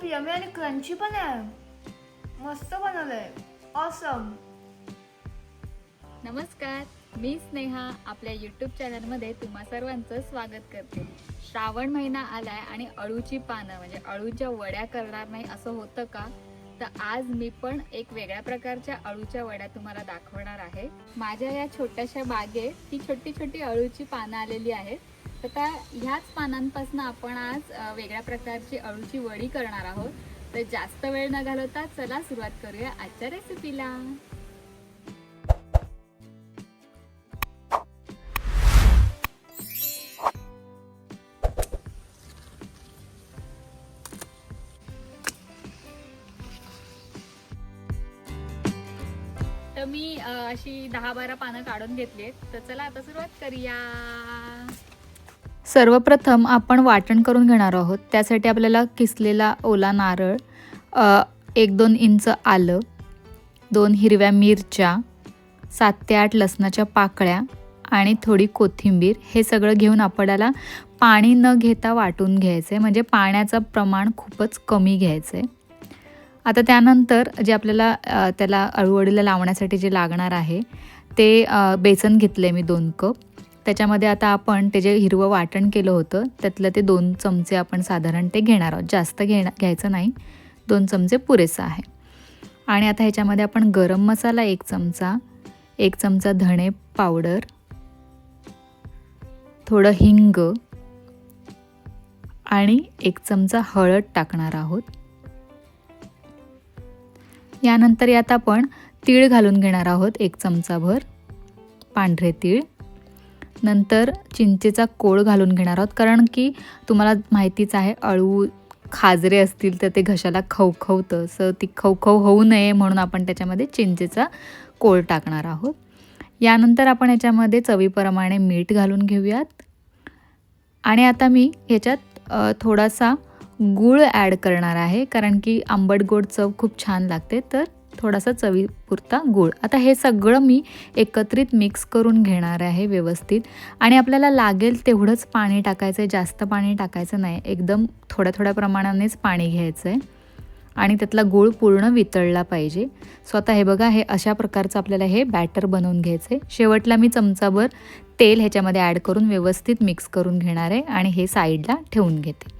खूप यमी आणि क्रंची पण आहे. मस्त बनवलंय. ऑसम नमस्कार मी स्नेहा. आपल्या यूट्यूब चॅनलमध्ये तुम्हा सर्वांचं स्वागत करते. श्रावण महिना आलाय आणि अळूची पानं म्हणजे अळूच्या वड्या करणार नाही असं होतं का? तर आज मी पण एक वेगळ्या प्रकारच्या अळूच्या वड्या तुम्हाला दाखवणार आहे. माझ्या या छोट्याशा बागेत ही छोटी छोटी अळूची पानं आलेली आहेत. तर त्या ह्याच पानांपासून आपण आज वेगळ्या प्रकारची अळूची वडी करणार आहोत. तर जास्त वेळ न घालवता चला सुरुवात करूया आजच्या रेसिपीला तर मी अशी दहा बारा पानं काढून घेतली आहेत तर चला आता सुरुवात करूया. सर्वप्रथम आपण वाटण करून घेणार आहोत. त्यासाठी आपल्याला किसलेला ओला नारळ एक दोन इंच आलं दोन हिरव्या मिरच्या सात ते आठ लसणाच्या पाकळ्या आणि थोडी कोथिंबीर. हे सगळं घेऊन आपल्याला पाणी न घेता वाटून घ्यायचं आहे म्हणजे पाण्याचं प्रमाण खूपच कमी घ्यायचं आहे आता त्यानंतर जे आपल्याला त्याला अळूवडीला लावण्यासाठी जे लागणार आहे ते बेसन घेतलं आहे मी दोन कप. त्याच्यामध्ये आता आपण ते जे हिरवं वाटण केलं होतं त्यातलं ते दोन चमचे आपण साधारण ते घेणार आहोत. जास्त घेणं घ्यायचं नाही. दोन चमचे पुरेसं आहे. आणि आता ह्याच्यामध्ये आपण गरम मसाला एक चमचा एक चमचा धणे पावडर थोडं हिंग आणि एक चमचा हळद टाकणार आहोत. यानंतर यात आपण तीळ घालून घेणार आहोत एक चमचाभर. पांढरे तीळ. नंतर चिंचेचा कोळ घालून घेणार आहोत कारण की तुम्हाला माहितीच आहे अळू खाजरे असतील तर ते घशाला खवखवतं. सो ती खवखव होऊ नये म्हणून आपण त्याच्यामध्ये चिंचेचा कोळ टाकणार आहोत. यानंतर आपण याच्यामध्ये चवीप्रमाणे मीठ घालून घेऊयात. आणि आता मी ह्याच्यात थोडासा गूळ ॲड करणार आहे कारण की आंबट गोड चव खूप छान लागते तर थोडासा चवीपुरता गूळ. आता हे सगळं मी एकत्रित मिक्स करून घेणार आहे व्यवस्थित. आणि आपल्याला लागेल तेवढंच पाणी टाकायचं आहे जास्त पाणी टाकायचं नाही. एकदम थोड्या थोड्या प्रमाणानेच पाणी घ्यायचं आहे आणि त्यातला गूळ पूर्ण वितळला पाहिजे. सो आता हे बघा हे अशा प्रकारचं आपल्याला हे बॅटर बनवून घ्यायचं आहे शेवटला मी चमचाभर तेल ह्याच्यामध्ये ॲड करून व्यवस्थित मिक्स करून घेणार आहे आणि हे साईडला ठेवून घेते.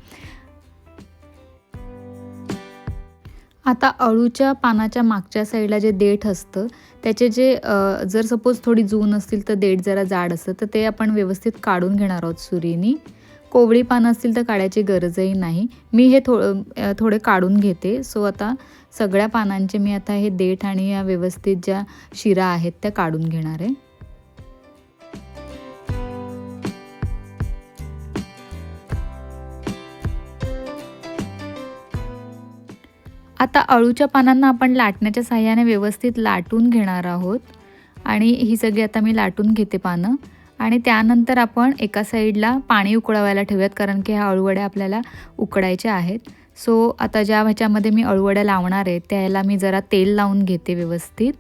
आता अळूच्या पानाच्या मागच्या साईडला जे देठ असतं त्याचे जे जर सपोज थोडी जून असतील तर देठ जरा जाड असतं तर ते आपण व्यवस्थित काढून घेणार आहोत सुरीनी. कोवळी पानं असतील तर काढायची गरजही नाही. मी हे थो थोडे काढून घेते. सो आता सगळ्या पानांचे मी आता हे देठ आणि या व्यवस्थित ज्या शिरा आहेत त्या काढून घेणार आहे. आता अळूच्या पानांना आपण लाटण्याच्या साह्याने व्यवस्थित लाटून घेणार आहोत. आणि ही सगळी आता मी लाटून घेते पानं. आणि त्यानंतर आपण एका साईडला पाणी उकळवायला ठेवूयात कारण की ह्या अळूवड्या आपल्याला उकडायच्या आहेत. सो आता ज्या ह्याच्यामध्ये मी अळूवड्या लावणार आहे त्याला मी जरा तेल लावून घेते व्यवस्थित.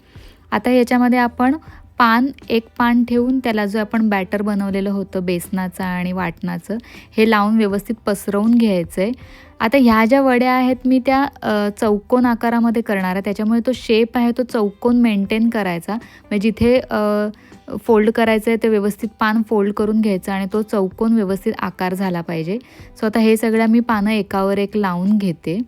आता याच्यामध्ये आपण पान एक पान ठेवून त्याला जो आपण बॅटर बनवलेलं होतं बेसनाचं आणि वाटणाचं हे लावून व्यवस्थित पसरवून घ्यायचं आहे आता ह्या ज्या वड्या आहेत मी त्या चौकोन आकारामध्ये करणार आहे. त्याच्यामुळे तो शेप आहे तो चौकोन मेंटेन करायचा. म्हणजे जिथे फोल्ड करायचं आहे ते व्यवस्थित पान फोल्ड करून घ्यायचं आणि तो चौकोन व्यवस्थित आकार झाला पाहिजे. सो आता हे सगळ्या मी पानं एकावर एक लावून घेते.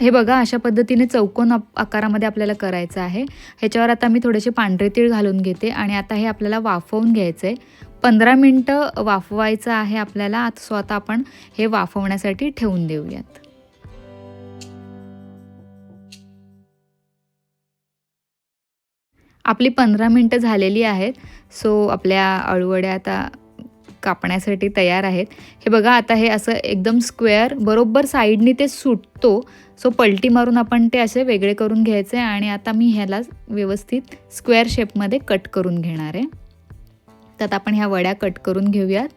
हे बघा अशा पद्धतीने चौकोन आकारामध्ये आपल्याला करायचं आहे. ह्याच्यावर आता मी थोडेसे पांढरे तीळ घालून घेते आणि आता हे आपल्याला वाफवून घ्यायचं आहे पंधरा मिनटं वाफवायचं आहे आपल्याला. आता स्वतः आपण हे वाफवण्यासाठी ठेवून देऊयात. आपली पंधरा मिनटं झालेली आहेत. सो आपल्या अळूवड्या आता कापण्यासाठी तयार आहेत. हे बघा आता हे असं एकदम स्क्वेअर बरोबर साईडनी ते सुटतो. सो पलटी मारून आपण ते असे वेगळे करून घ्यायचे आणि आता मी ह्याला व्यवस्थित स्क्वेअर शेपमध्ये कट करून घेणार आहे. तर आपण ह्या वड्या कट करून घेऊयात.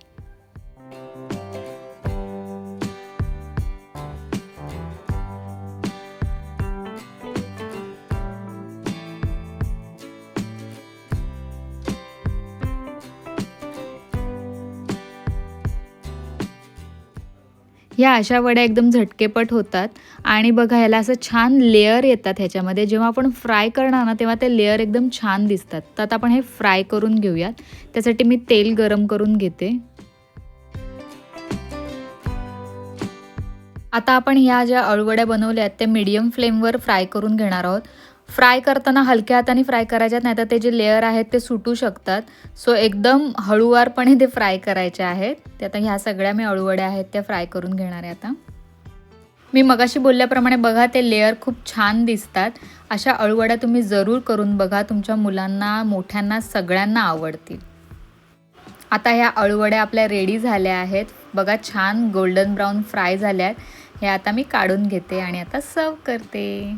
ह्या अशा वड्या एकदम झटकेपट होतात. आणि बघा ह्याला असं छान लेअर येतात ह्याच्यामध्ये. जेव्हा आपण फ्राय करणार ना तेव्हा ते लेअर एकदम छान दिसतात. तर आता आपण हे फ्राय करून घेऊयात. त्यासाठी मी तेल गरम करून घेते. आता आपण ह्या ज्या अळवड्या बनवल्या आहेत त्या मीडियम फ्लेमवर फ्राय करून घेणार आहोत. फ्राय करताना हलक्या हाताने फ्राय करायच्यात नाही तर ते जे लेअर आहेत ते सुटू शकतात. सो एकदम हळूवारपणे ते फ्राय करायचे आहेत. ते आता ह्या सगळ्या मी अळूवड्या आहेत त्या फ्राय करून घेणार आहे आता. मी मगाशी बोलल्याप्रमाणे बघा ते लेअर खूप छान दिसतात. अशा अळूवड्या तुम्ही जरूर करून बघा तुमच्या मुलांना मोठ्यांना सगळ्यांना आवडतील. आता ह्या अळूवड्या आपल्या रेडी झाल्या आहेत. बघा छान गोल्डन ब्राऊन फ्राय झाल्या आहेत हे आता मी काढून घेते आणि आता सर्व करते.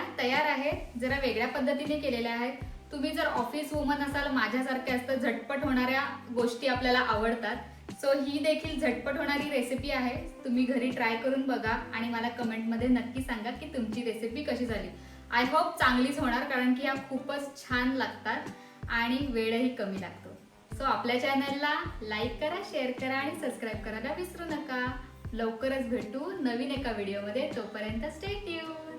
अळूवड्या तयार आहेत जरा वेगळ्या पद्धतीने केलेल्या आहेत. तुम्ही जर ऑफिस वुमन असाल माझ्यासारख्या असतं झटपट होणाऱ्या गोष्टी आपल्याला आवडतात. सो ही देखील झटपट होणारी रेसिपी आहे. तुम्ही घरी ट्राय करून बघा आणि मला कमेंटमध्ये नक्की सांगा की तुमची रेसिपी कशी झाली. आय होप चांगलीच होणार कारण की ह्या खूपच छान लागतात आणि वेळही कमी लागतो. सो आपल्या चॅनलला लाईक करा शेअर करा आणि सबस्क्राईब करायला विसरू नका. लवकरच भेटू नवीन एका व्हिडिओमध्ये तोपर्यंत स्टे ट्यून